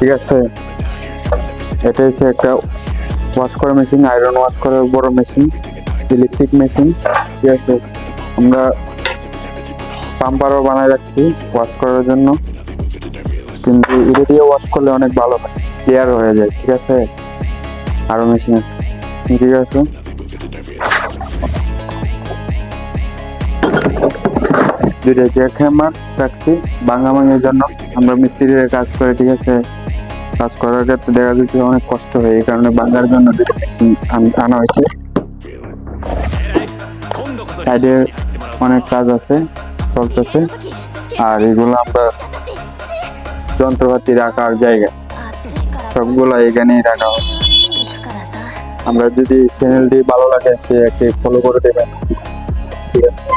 ঠিক আছে। এটা হচ্ছে একটা ওয়াশ করা মেশিন আয়রন ওয়াশ করার বড় মেশিন ইলেকট্রিক মেশিন ঠিক আছে। আমরা পাম্পারও বানায় রাখছি ওয়াশ করার জন্য। কিন্তু এটা দিয়ে ওয়াশ করলে অনেক ভালো হয় ক্লিয়ার হয়ে যায়, ঠিক আছে? আরও মেশিন আছে, ঠিক আছে? দুইটা জ্যাক হ্যামার রাখছি, ভাঙা ভাঙির জন্য। আমরা মিস্ত্রির কাজ করে, ঠিক আছে? কাজ করার ক্ষেত্রে দেখা যাচ্ছে অনেক কষ্ট হয়, এই কারণে ভাঙার জন্য আনা হয়েছে। সাইডে অনেক কাজ আছে, চলতেছে। আর এগুলো আমরা যন্ত্রপাতি রাখার জায়গা। সবগুলো এখানেই রাখা হয়। আমরা যদি চ্যানেলটি ভালো লাগে, সে একটি ফলো করে দেবেন। ঠিক আছে।